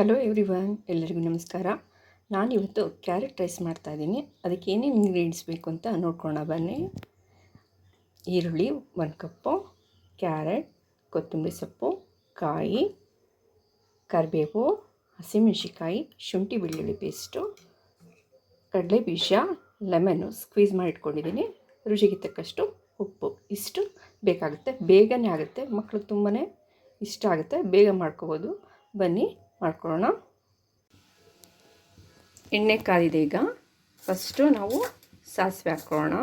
Hello every one ಎಲ್ಲರಿಗೂ ನಮಸ್ಕಾರ. ನಾನಿವತ್ತು ಕ್ಯಾರೆಟ್ ರೈಸ್ ಮಾಡ್ತಾಯಿದ್ದೀನಿ ಅದಕ್ಕೆ ಏನೇನು ಇಂಗ್ರೀಡಿಯೆಂಟ್ಸ್ ಬೇಕು ಅಂತ ನೋಡ್ಕೊಳ್ಳೋಣ ಬನ್ನಿ. ಈರುಳ್ಳಿ ಒಂದು ಕಪ್ಪು, ಕ್ಯಾರೆಟ್, ಕೊತ್ತಂಬರಿ ಸೊಪ್ಪು, ಕಾಯಿ, ಕರಿಬೇವು ಹಸಿಮೆಣಸಿಕಾಯಿ ಶುಂಠಿ ಬೆಳ್ಳುಳ್ಳಿ ಪೇಸ್ಟು ಕಡಲೆ ಬೀಜ ಲೆಮನ್ನು ಸ್ಕ್ವೀಸ್ ಮಾಡಿ ಇಟ್ಕೊಂಡಿದ್ದೀನಿ. ರುಚಿಗೆ ತಕ್ಕಷ್ಟು ಉಪ್ಪು. ಇಷ್ಟು ಬೇಕಾಗುತ್ತೆ. ಬೇಗನೆ ಆಗುತ್ತೆ. ಮಕ್ಕಳು ತುಂಬಾ ಇಷ್ಟ ಆಗುತ್ತೆ. ಬೇಗ ಮಾಡ್ಕೋಬೋದು. ಬನ್ನಿ. ಮಾಡ್ಕೊಳ್ಳೋಣ. ಎಣ್ಣೆ ಕಾದಿದೆ ಈಗ. ಫಸ್ಟು ನಾವು ಸಾಸಿವೆ ಹಾಕ್ಕೊಳ್ಳೋಣ.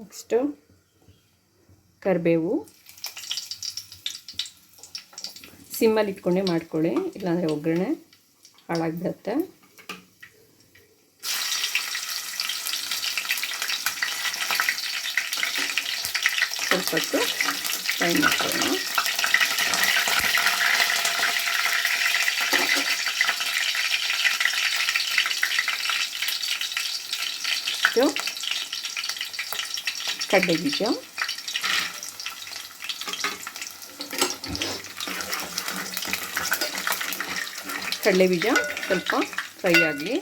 ನೆಕ್ಸ್ಟು ಕರಿಬೇವು. ಸಿಮ್ಮಲ್ಲಿ ಇಟ್ಕೊಂಡೆ ಮಾಡ್ಕೊಳ್ಳಿ, ಇಲ್ಲಾಂದರೆ ಒಗ್ಗರಣೆ ಹಾಳಾಗಿಬಿಡುತ್ತೆ. ಸ್ವಲ್ಪ ಹೊತ್ತು ಫ್ರೈ ಮಾಡ್ಕೊಳ್ಳೋಣ ಇದು ಕಡಲೆ ಬೀಜ ಕಡಲೆ ಬೀಜ ಸ್ವಲ್ಪ ಫ್ರೈ ಆಗಲಿ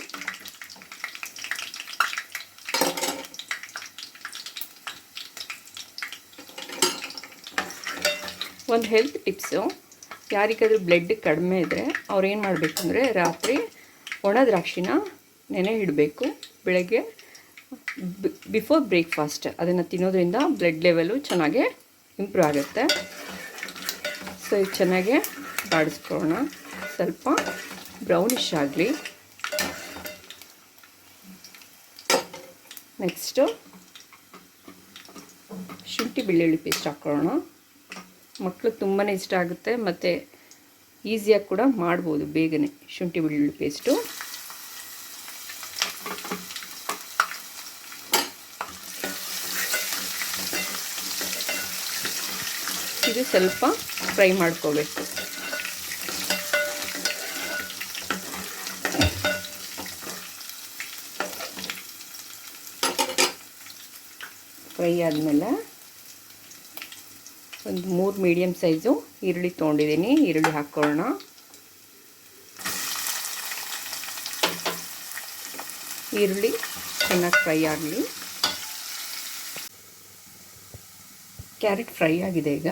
ಒಂದು ಹೆಲ್ತ್ ಟಿಪ್ಸು ಯಾರಿಗಾದರೂ ಬ್ಲಡ್ ಕಡಿಮೆ ಇದ್ದರೆ ಅವ್ರು ಏನು ಮಾಡಬೇಕು ಅಂದರೆ ರಾತ್ರಿ ಒಣ ದ್ರಾಕ್ಷಿನ ನೆನೆ ಇಡಬೇಕು. ಬೆಳಗ್ಗೆ ಬಿಫೋರ್ ಬ್ರೇಕ್ಫಾಸ್ಟ್ ಅದನ್ನು ತಿನ್ನೋದ್ರಿಂದ ಬ್ಲಡ್ ಲೆವೆಲು ಚೆನ್ನಾಗೆ ಇಂಪ್ರೂವ್ ಆಗುತ್ತೆ. ಸೊ ಇದು ಚೆನ್ನಾಗೆ ಬಾಡಿಸ್ಕೊಳ್ಳೋಣ. ಸ್ವಲ್ಪ ಬ್ರೌನಿಶ್ ಆಗಲಿ. ನೆಕ್ಸ್ಟು ಶುಂಠಿ ಬೆಳ್ಳುಳ್ಳಿ ಪೇಸ್ಟ್ ಹಾಕ್ಕೊಳ್ಳೋಣ ಮಕ್ಕಳು ತುಂಬಾ ಇಷ್ಟ ಆಗುತ್ತೆ, ಮತ್ತು ಈಸಿಯಾಗಿ ಕೂಡ ಮಾಡ್ಬೋದು ಬೇಗನೆ. ಶುಂಠಿ ಬೆಳ್ಳುಳ್ಳಿ ಪೇಸ್ಟು ಇದು ಸ್ವಲ್ಪ ಫ್ರೈ ಮಾಡ್ಕೋಬೇಕು. ಫ್ರೈ ಆದಮೇಲೆ ಒಂದು ಮೂರು ಮೀಡಿಯಮ್ ಸೈಜು ಈರುಳ್ಳಿ ತೊಗೊಂಡಿದ್ದೀನಿ, ಈರುಳ್ಳಿ ಹಾಕ್ಕೊಳ್ಳೋಣ ಈರುಳ್ಳಿ ಚೆನ್ನಾಗಿ ಫ್ರೈ ಆಗಲಿ. ಕ್ಯಾರೆಟ್ ಫ್ರೈ ಆಗಿದೆ ಈಗ.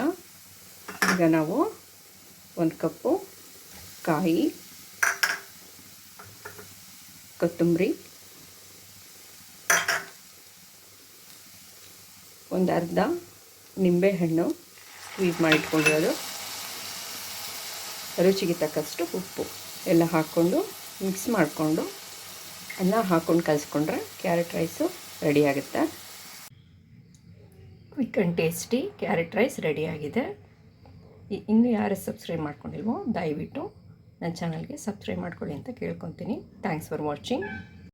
ಈಗ ನಾವು ಒಂದು ಕಪ್ಪು ಕಾಯಿ, ಕೊತ್ತಂಬರಿ, ಒಂದು ಅರ್ಧ ನಿಂಬೆಹಣ್ಣು ಸ್ಕ್ವೀಸ್ ಮಾಡಿಟ್ಕೊಂಡಿರೋದು. ರುಚಿಗೆ ತಕ್ಕಷ್ಟು ಉಪ್ಪು ಎಲ್ಲ ಹಾಕ್ಕೊಂಡು ಮಿಕ್ಸ್ ಮಾಡಿಕೊಂಡು ಅನ್ನ ಹಾಕ್ಕೊಂಡು ಕಲಿಸ್ಕೊಂಡ್ರೆ ಕ್ಯಾರೆಟ್ ರೈಸು ರೆಡಿ ಆಗುತ್ತೆ. Quick and tasty carrot rice ರೆಡಿಯಾಗಿದೆ ಇನ್ನೂ ಯಾರು ಸಬ್ಸ್ಕ್ರೈಬ್ ಮಾಡ್ಕೊಂಡಿಲ್ವೋ, ದಯವಿಟ್ಟು ನನ್ನ ಚಾನಲ್ಗೆ ಸಬ್ಸ್ಕ್ರೈಬ್ ಮಾಡ್ಕೊಳ್ಳಿ ಅಂತ ಕೇಳ್ಕೊತೀನಿ. Thanks for watching